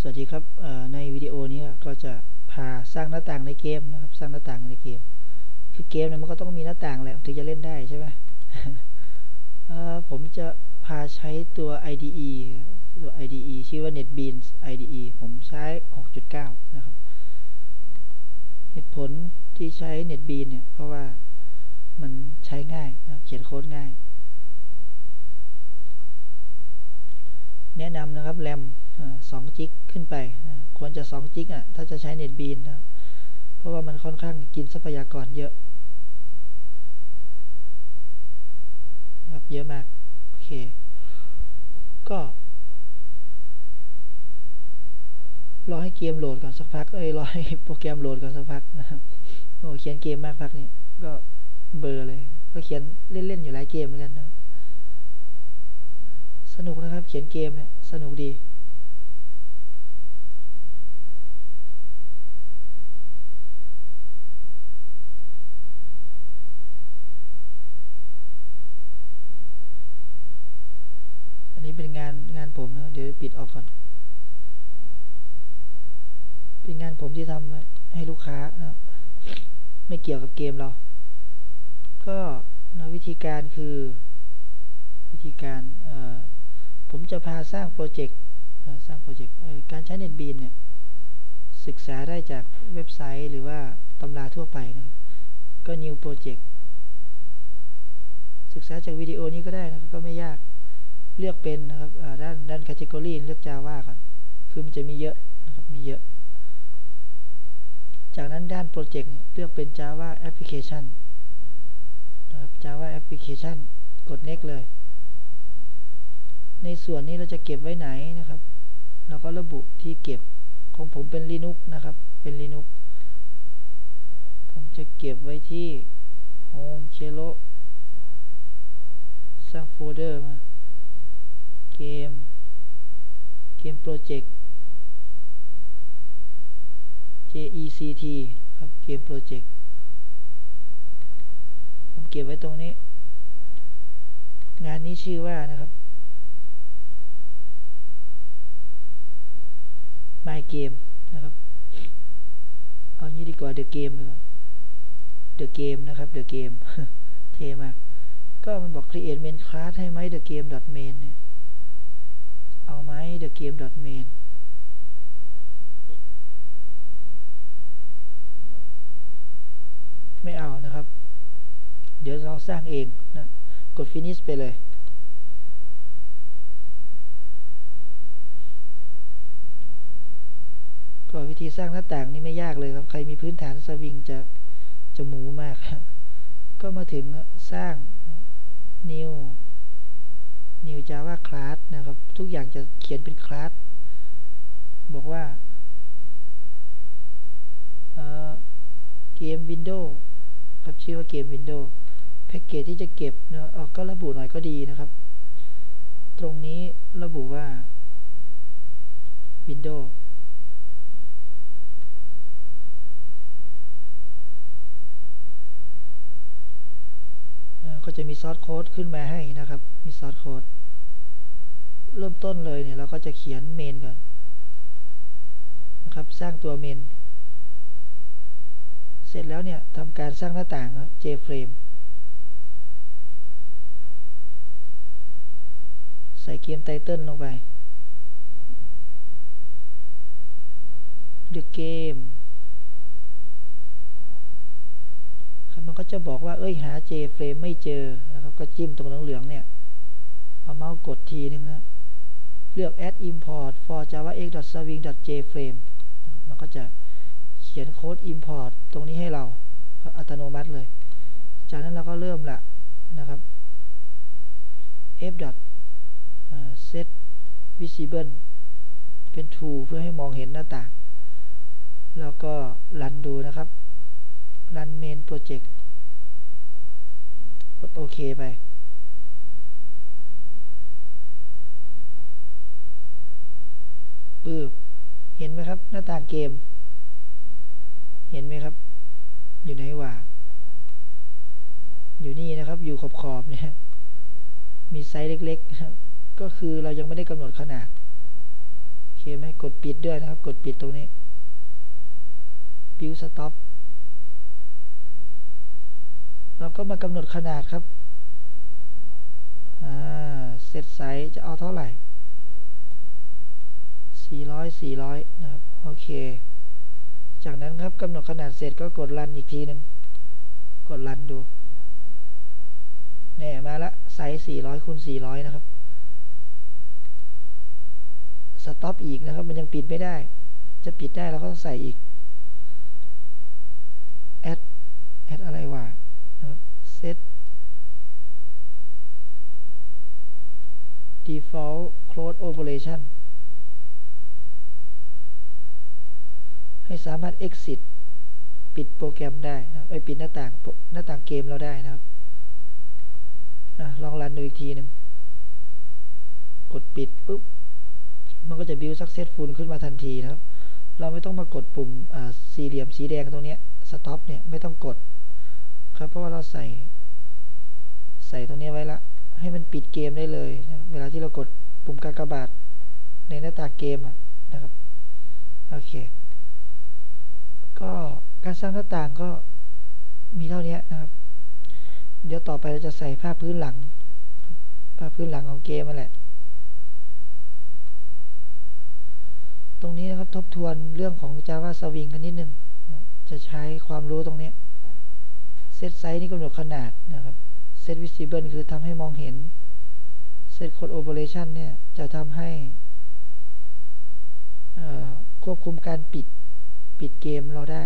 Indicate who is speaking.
Speaker 1: สวัสดีครับในวิดีโอนี้ก็จะพาสร้างหน้าต่างในเกมนะครับ สร้างหน้าต่างในเกม คือเกมเนี่ยมันก็ต้องมีหน้าต่างแหละถึงจะเล่นได้ใช่ไหมผมจะพาใช้ตัว IDE ตัว IDE ชื่อว่า NetBeans IDE ผมใช้ 6.9 นะครับ เหตุผลที่ใช้ NetBeans เนี่ย เพราะว่ามันใช้ง่ายนะเขียนโค้ดง่าย แนะนำนะครับแรม สองจิกขึ้นไป ควรจะสองจิกอะ ถ้าจะใช้เน็ตบีนนะครับเพราะว่ามันค่อนข้างกินทรัพยากรเยอะ ครับ เยอะมาก โอเค ก็ รอให้เกมโหลดก่อนสักพัก เอ้ย รอให้โปรแกรมโหลดก่อนสักพักนะครับโอ้เขียนเกมมากพักนี้ก็เบอร์เลย ก็เขียนเล่นๆอยู่หลายเกมเหมือนกันนะ สนุกนะครับ เขียนเกมเนี่ย สนุกดีอันนี้เป็นงานงานผมนะ เดี๋ยว ปิดออกก่อน เป็นงานผมที่ทำให้ลูกค้านะไม่เกี่ยวกับเกมเรา ก็นะวิธีการคือ วิธีการผมจะพาสร้างโปรเจกต์สร้างโปรเจกต์การใช้ NetBean เนี่ย ศึกษาได้จากเว็บไซต์หรือว่าตำราทั่วไปนะครับ ก็ New Project ศึกษาจากวิดีโอนี้ก็ได้นะครับก็ไม่ยาก เลือกเป็นนะครับด้านด้าน category เลือก Java ก่อน คือมันจะมีเยอะนะครับ มีเยอะ จากนั้นด้านโปรเจกต์เลือกเป็น Java Application นะครับ Java Application กด next เลย ในส่วนนี้เราจะเก็บไว้ไหนนะครับเราก็ระบุที่เก็บของผมเป็น Linux นะครับ เป็น Linux ผมจะเก็บไว้ที่ Home c h e l o สร้างโฟลเดอร์มา เกม เกมโปรเจกต์ JECT ครับเกมโปรเจกต์ผมเก็บไว้ตรงนี้ งานนี้ชื่อว่านะครับ My Game นะครับ เอางี้ดีกว่า The Game เลย The Game นะครับ The Game เท่มาก ก็มันบอก create main class ให้ไหม The Game main เนี่ย เอาไหม the game main ไม่เอานะครับ เดี๋ยวเราสร้างเองนะ กด finish ไปเลยก็วิธีสร้างหน้าต่างนี่ไม่ยากเลยครับ ใครมีพื้นฐานสวิงจะจะหมูมาก ก็มาถึงสร้าง new new java class นะครับ ทุกอย่างจะเขียนเป็นคลาสบอกว่าเกม Windows ครับชื่อว่าเกม Windows แพ็กเกจที่จะเก็บเนะก็ระบุหน่อยก็ดีนะครับ ตรงนี้ระบุว่า Windows ก็จะมีซอสโค้ดขึ้นมาให้นะครับ มีซอสโค้ดเริ่มต้นเลยเนี่ยเราก็จะเขียนเมนก่อนนะครับ สร้างตัวเมน เสร็จแล้วเนี่ยทำการสร้างหน้าต่างครับ JFrame ใส่เกมไตเติลลงไป The Game มัน ก็จะบอกว่า เอ้ยหา JFrame ไม่เจอนะครับ ก็จิ้มตรงเหลืองๆเนี่ย เอาเมาส์กดทีนึงนะเลือก add import for java x swing jframe มันก็จะเขียนโค้ด import ตรงนี้ให้เราอัตโนมัติเลย จากนั้นเราก็เริ่มละนะครับ f set visible เป็น true เพื่อให้มองเห็นหน้าต่าง แล้วก็รันดูนะครับ รันเมนโปรเจ กดโอเคไป ปืบเห็นไหมครับ หน้าต่างเกม เห็นไหมครับ อยู่ไหนวะอยู่นี่นะครับ อยู่ขอบขอบเนี่ย มีไซส์เล็กๆ ก็คือเรายังไม่ได้กำหนดขนาด โอเคเคไหมกดปิดด้วยนะครับ กดปิดตรงนี้ build stop เราก็มากำหนดขนาดครับเซตไซส์จะเอาเท่าไหร่ 400 400 นะครับ โอเค จากนั้นครับกำหนดขนาดเสร็จก็กดรันอีกทีหนึ่งกดรันดูแน่มาละไซส์ 400คูณ400 นะครับ สต็อปอีกนะครับ มันยังปิดไม่ได้ จะปิดได้เราก็ต้องใส่อีก แอด แอดอะไรวะนะครับ set default close operation ให้สามารถ exit ปิดโปรแกรมได้นะไอปิดหน้าต่างหน้าต่างเกมเราได้นะครับอลองรันดูอีกทีหนึ่งกดปิดปุ๊บ มันก็จะ build successful ขึ้นมาทันทีนะครับ เราไม่ต้องมากดปุ่มสี่เหลี่ยมสีแดงตรงนี้ stop เนี่ยไม่ต้องกด ครับเพราะว่าเราใส่ ใส่ตรงนี้ไว้ละ ให้มันปิดเกมได้เลยนะเวลาที่เรากด ปุ่มกากบาทในหน้าตาเกมะนะครับ โอเค ก็การสร้างหน้าต่างก็มีเท่านี้นะครับ เดี๋ยวต่อไปเราจะใส่ภาพพื้นหลัง ภาพพื้นหลังของเกมนั่นแหละ ตรงนี้นะครับทบทวนเรื่องของ Java Swing กันนิดนึง จะใช้ความรู้ตรงนี้เซตไซส์นี่กำหนดขนาดนะครับเซต visible คือทำให้มองเห็น เซตโคดโอเปอเรชันเนี่ย จะทำให้ควบคุมการปิดปิดเกมเราได้